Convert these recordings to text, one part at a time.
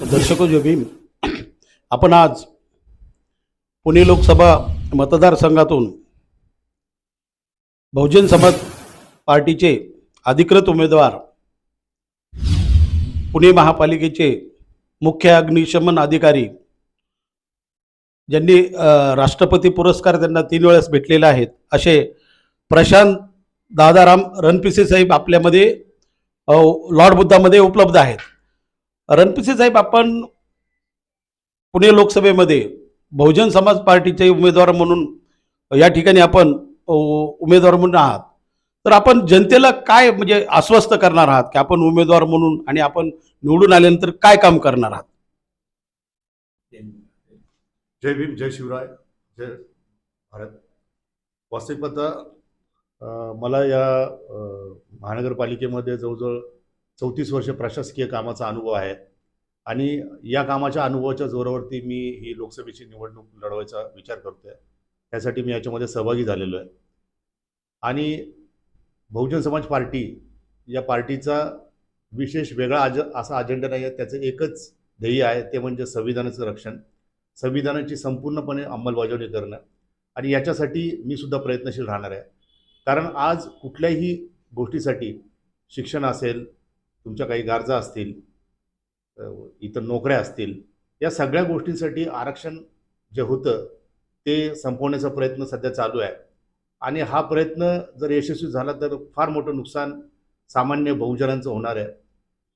दर्शको जो भीम आपण आज पुणे लोकसभा मतदारसंघातून बहुजन समाज पार्टीचे अधिकृत उमेदवार पुणे महापालिकेचे मुख्य अग्निशमन अधिकारी ज्यांनी राष्ट्रपती पुरस्कार त्यांना तीन वेळेस भेटलेले आहेत असे प्रशांत दादाराम रणपिसे साहेब आपल्यामध्ये लॉर्ड बुद्धामध्ये उपलब्ध आहेत. रणपिसे साहेब आपण पुणे लोकसभेमध्ये बहुजन समाज पार्टीचे उमेदवार म्हणून या ठिकाणी आपण उमेदवार म्हणून आहात. तर आपण जनतेला काय म्हणजे आश्वस्त करणार आहात? की आपण उमेदवार म्हणून आणि आपण निवडून आल्यानंतर काय काम करणार आहात? जय भीम जय शिवराय जय भारत. वास्तविकता मला या महानगरपालिकेमध्ये जवळजवळ चौतीस वर्ष प्रशासकीय कामाचा अनुभव आहे. आणि या कामाच्या अनुभवाच्या जोरावरती मी ही लोकसभेची निवडणूक लढवायचा विचार करतोय. त्यासाठी मी याच्यामध्ये सहभागी झालेलो आहे. आणि बहुजन समाज पार्टी या पार्टीचा विशेष वेगळा अज असा अजेंडा नाही आहे. त्याचं एकच ध्येय आहे ते म्हणजे संविधानाचं रक्षण. संविधानाची संपूर्णपणे अंमलबजावणी करणं. आणि याच्यासाठी मी सुद्धा प्रयत्नशील राहणार आहे. कारण आज कुठल्याही गोष्टीसाठी शिक्षण असेल तुमच्या काही गरजा असतील इतर नोकऱ्या असतील या सगळ्या गोष्टींसाठी आरक्षण जे होतं ते संपवण्याचा प्रयत्न सध्या चालू आहे. आणि हा प्रयत्न जर यशस्वी झाला तर फार मोठं नुकसान सामान्य बहुजनांचं होणार आहे.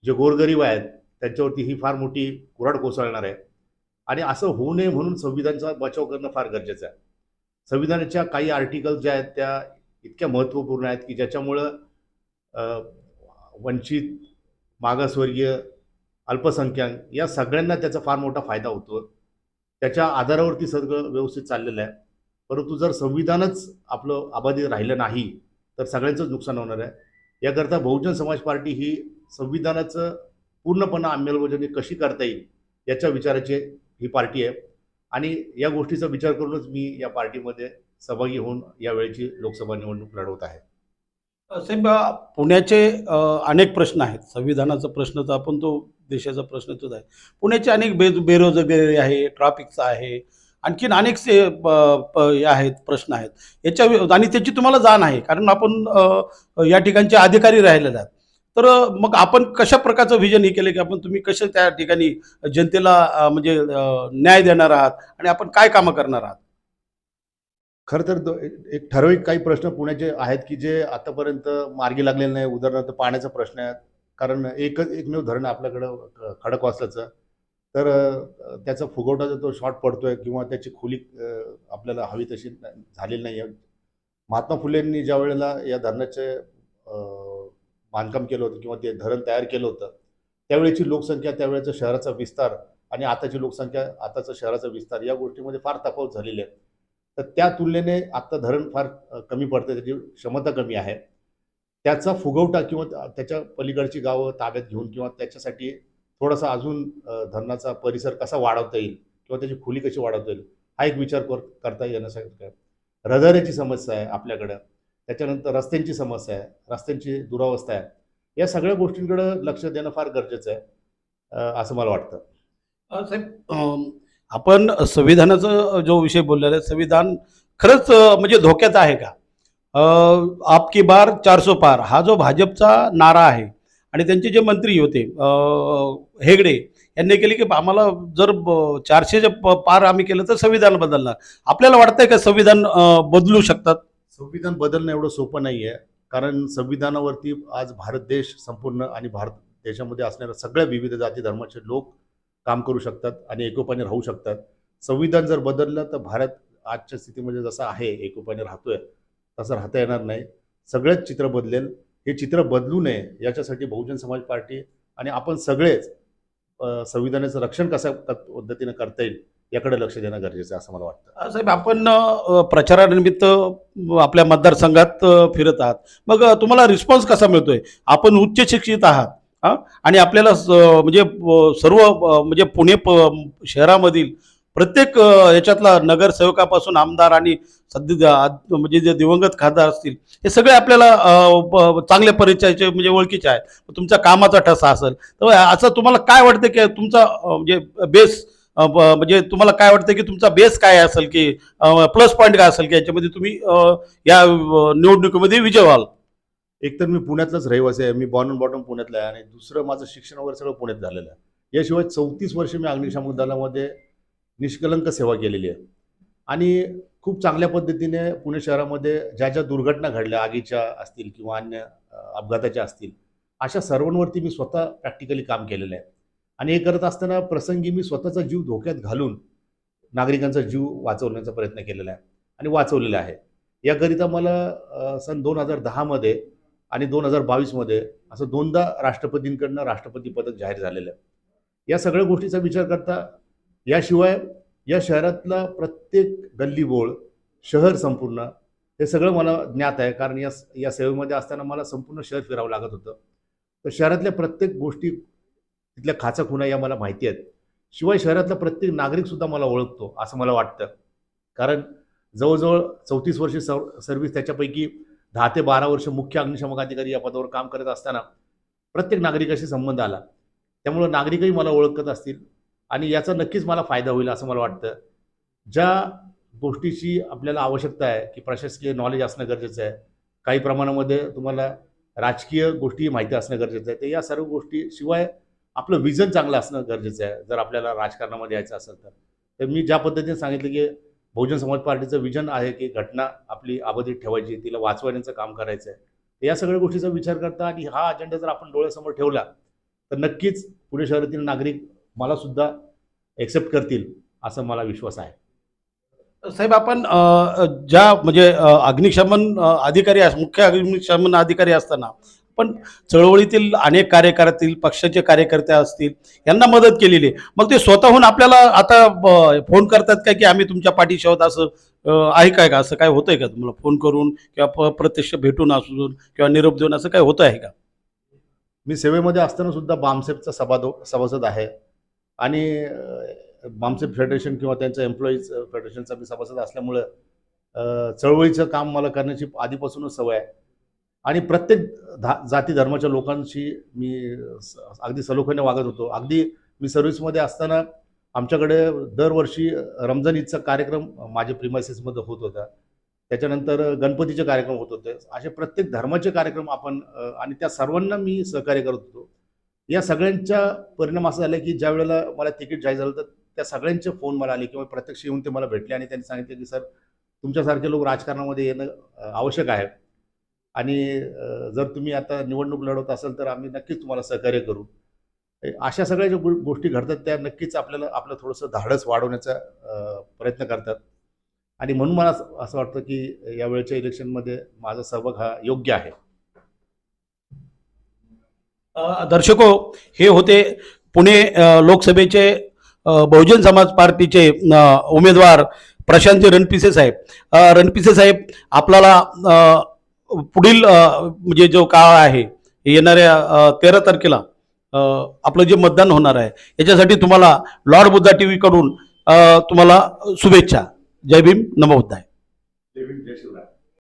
जे गोरगरीब आहेत त्यांच्यावरती ही फार मोठी कुऱ्हाड कोसळणार आहे. आणि असं होऊ नये म्हणून संविधानाचा बचाव करणं फार गरजेचं आहे. संविधानाच्या काही आर्टिकल ज्या आहेत त्या इतक्या महत्त्वपूर्ण आहेत की ज्याच्यामुळं वंचित मागासवर्गीय अल्पसंख्याक या सगळ्यांना त्याचा फार मोठा फायदा होतो. त्याच्या आधारावरती सगळं व्यवस्थित चाललेलं आहे. परंतु जर संविधानच आपलं अबाधित राहिलं नाही तर सगळ्यांचंच नुकसान होणार आहे. याकरता बहुजन समाज पार्टी ही संविधानाचं पूर्णपणे अंमलबजावणी कशी करता येईल याच्या विचाराची ही पार्टी आहे. आणि या गोष्टीचा विचार करूनच मी या पार्टीमध्ये सहभागी होऊन यावेळेची लोकसभा निवडणूक लढवत आहे. साहेब पुण्याचे अनेक प्रश्न आहेत. संविधानाचा प्रश्न तर आपण तो देशाचा प्रश्न तोच आहे. पुण्याचे अनेक बे बेरोजगारी आहे ट्रॅफिकचा आहे. आणखीन अनेक से प- प- आहेत प्रश्न आहेत. याच्या आणि त्याची तुम्हाला जाण आहे. कारण आपण या ठिकाणचे अधिकारी राहिलेले आहेत. तर मग आपण कशा प्रकारचं व्हिजन हे केलं की आपण तुम्ही कसे त्या ठिकाणी जनतेला म्हणजे न्याय देणार आहात? आणि आपण काय कामं करणार आहात? खरं तर दो- एक ठराविक काही प्रश्न पुण्याचे आहेत की जे आतापर्यंत मार्गी लागलेले नाही. उदाहरणार्थ पाण्याचा प्रश्न आहे. कारण एकच एकमेव धरण आपल्याकडं खडक खडकवासल्याचं तर त्याचा फुगवटा जो तो शॉर्ट पडतोय किंवा त्याची खोली आपल्याला हवी तशी झालेली नाही आहे महात्मा फुलेंनी ज्या वेळेला या धरणाचे बांधकाम केलं होतं किंवा ते धरण तयार केलं होतं त्यावेळेची लोकसंख्या त्यावेळेचा शहराचा विस्तार आणि आताची लोकसंख्या आताचा शहराचा विस्तार या गोष्टीमध्ये फार तफावत झालेली आहे. तर त्या तुलनेने आत्ता धरण फार कमी पडतं त्याची क्षमता कमी आहे. त्याचा फुगवटा किंवा त्याच्या पलीकडची गावं ताब्यात घेऊन किंवा त्याच्यासाठी थोडासा अजून धरणाचा परिसर कसा वाढवता येईल किंवा त्याची खोली कशी वाढवता येईल हा एक विचार कर करता येण्यासारखं आहे. समस्या आहे आपल्याकडं. त्याच्यानंतर रस्त्यांची समस्या आहे रस्त्यांची दुरावस्था आहे. या सगळ्या गोष्टींकडं लक्ष देणं फार गरजेचं आहे असं मला वाटतं. साहेब आपण संविधानाचा जो विषय बोललेला आहे संविधान खरंच म्हणजे धोक्यात आहे का? आपकी बार चारसो पार हा जो भाजपचा नारा आहे आणि त्यांचे जे मंत्री होते हेगडे यांनी केले की आम्हाला जर ब- चारशे पार आम्ही केलं तर संविधान बदलणार. आपल्याला वाटतंय का संविधान बदलू शकतात? संविधान बदलणं एवढं सोपं नाही आहे. कारण संविधानावरती आज भारत देश संपूर्ण आणि भारत देशामध्ये असणाऱ्या सगळ्या विविध जाती धर्माचे लोक काम करू शकतात आणि एकोपाने राहू शकतात. संविधान जर बदललं तर भारत आजच्या स्थितीमध्ये जसा आहे एकोपाने राहतोय तसं राहता येणार नाही. सगळंच चित्र बदलेल. हे चित्र बदलू नये याच्यासाठी बहुजन समाज पार्टी आणि आपण सगळेच संविधानाचं रक्षण कसं पद्धतीनं करता येईल याकडे लक्ष देणं गरजेचं आहे असं मला वाटतं. साहेब आपण प्रचारानिमित्त आपल्या मतदारसंघात फिरत आहात. मग तुम्हाला रिस्पॉन्स कसा मिळतोय? आपण उच्च शिक्षित आहात. हा? आणि आपल्याला म्हणजे सर्व म्हणजे पुणे प शहरामधील प्रत्येक याच्यातला नगरसेवकापासून आमदार आणि सध्या म्हणजे जे दिवंगत खासदार असतील हे सगळे आपल्याला चांगल्या परिचयाचे म्हणजे ओळखीचे आहेत. तुमच्या कामाचा ठसा असेल तर असं तुम्हाला काय वाटतं की तुमचा म्हणजे बेस म्हणजे तुम्हाला काय वाटतं की तुमचा बेस काय असेल की प्लस पॉईंट काय असेल की याच्यामध्ये तुम्ही या निवडणुकीमध्ये विजय व्हाल? एकतर मी पुण्यातलाच रहिवासी आहे मी बॉर्न बॉटम पुण्यातला आहे आणि दुसरं माझं शिक्षण वगैरे सगळं पुण्यात झालेलं आहे. याशिवाय चौतीस वर्ष मी अग्निशामक दलामध्ये निष्कलंक सेवा केलेली आहे. आणि खूप चांगल्या पद्धतीने पुणे शहरामध्ये ज्या ज्या दुर्घटना घडल्या आगीच्या असतील किंवा अन्य अपघाताच्या असतील अशा सर्वांवरती मी स्वतः प्रॅक्टिकली काम केलेलं आहे. आणि हे करत असताना प्रसंगी मी स्वतःचा जीव धोक्यात घालून नागरिकांचा जीव वाचवण्याचा प्रयत्न केलेला आहे आणि वाचवलेला आहे. याकरिता मला सन दोन हजार दहामध्ये आणि दोन हजार बावीसमध्ये असं दोनदा राष्ट्रपतींकडनं राष्ट्रपती पदक जाहीर झालेलं आहे. या सगळ्या गोष्टीचा विचार करता याशिवाय या शहरातला प्रत्येक गल्लीबोळ शहर संपूर्ण हे सगळं मला ज्ञात आहे. कारण या या सेवेमध्ये असताना मला संपूर्ण शहर फिरावं लागत होतं. तर शहरातल्या प्रत्येक गोष्टी तिथल्या खाचा खुणा या मला माहिती आहेत. शिवाय शहरातला प्रत्येक नागरिकसुद्धा मला ओळखतो असं मला वाटतं. कारण जवळजवळ चौतीस वर्षे सर्व सर्व्हिस त्याच्यापैकी दहा ते बारा वर्ष मुख्य अग्निशामक अधिकारी या पदावर काम करत असताना प्रत्येक नागरिकाशी संबंध आला. त्यामुळं नागरिकही मला ओळखत असतील आणि याचा नक्कीच मला फायदा होईल असं मला वाटतं. ज्या गोष्टीची आपल्याला आवश्यकता आहे की प्रशासकीय नॉलेज असणं गरजेचं आहे काही प्रमाणामध्ये तुम्हाला राजकीय गोष्टी माहिती असणं गरजेचं आहे तर या सर्व गोष्टी शिवाय आपलं विजन चांगलं असणं गरजेचं आहे जर आपल्याला राजकारणामध्ये यायचं असेल तर. तर मी ज्या पद्धतीने सांगितलं की बहुजन समाज पार्टीचं विजन आहे की घटना आपली अबाधित ठेवायची तिला वाचवण्याचं काम करायचं आहे या सगळ्या गोष्टीचा विचार करता आणि हा अजेंडा जर आपण डोळ्यासमोर ठेवला तर नक्कीच पुणे शहरातील नागरिक मला सुद्धा एक्सेप्ट करतील असा मला विश्वास आहे. साहेब आपण ज्या म्हणजे अग्निशमन अधिकारी मुख्य अग्निशमन अधिकारी असताना पण चळवळीतील अनेक कार्यकर्तील पक्षाचे कार्यकर्ते असतील यांना मदत केलेली आहे. मग ते स्वतःहून आपल्याला आता फोन करतात का की आम्ही तुमच्या पाठीशी आहोत असं आहे काय का? असं काय होतंय का तुम्हाला फोन करून किंवा प- प्रत्यक्ष भेटून असून किंवा निरोप देऊन असं काय होतं आहे का? मी सेवेमध्ये असताना सुद्धा बामसेपचा सभादो सभासद आहे. आणि अ, फेडरेशन किंवा त्यांचं एम्प्लॉईज फेडरेशनचा मी सभासद असल्यामुळं चळवळीचं काम मला करण्याची आधीपासूनच सवय आहे. आणि प्रत्येक धा जाती धर्माच्या लोकांशी मी स- अगदी सलोख्याने वागत होतो. अगदी मी सर्व्हिसमध्ये असताना आमच्याकडे दरवर्षी रमजान ईदचा कार्यक्रम माझ्या प्रिमायसेसमध्ये होत होता. त्याच्यानंतर गणपतीचे कार्यक्रम होत होते. असे प्रत्येक धर्माचे कार्यक्रम आपण आणि त्या सर्वांना मी सहकार्य करत होतो. या सगळ्यांचा परिणाम असा झाला की ज्या वेळेला मला तिकीट जाहीर झालं तर त्या सगळ्यांचे फोन मला आले किंवा प्रत्यक्ष येऊन ते मला भेटले आणि त्यांनी सांगितले की सर तुमच्यासारखे लोक राजकारणामध्ये येणं आवश्यक आहे. आणि जर तुम्ही आता निवडणूक लढवत असाल तर आम्ही नक्कीच तुम्हाला सहकार्य करू. अशा सगळ्या ज्या गो- गोष्टी घडतात त्या नक्कीच आपल्याला आपलं थोडंसं धाडस वाढवण्याचा प्रयत्न करतात. आणि म्हणून मला असं वाटतं की यावेळच्या इलेक्शनमध्ये माझा सहभाग हा योग्य आहे. दर्शको हे होते पुणे लोकसभेचे बहुजन समाज पार्टीचे उमेदवार प्रशांत रणपिसे साहेब. रणपिसे साहेब आपल्याला पुढील म्हणजे जो काळ आहे येणाऱ्या तेरा तारखेला आपलं जे मतदान होणार आहे याच्यासाठी तुम्हाला लॉर्ड बुद्धा टी व्हीकडून तुम्हाला शुभेच्छा. जय भीम. नमो बुद्धाय. जय भीम, जय शिवराय.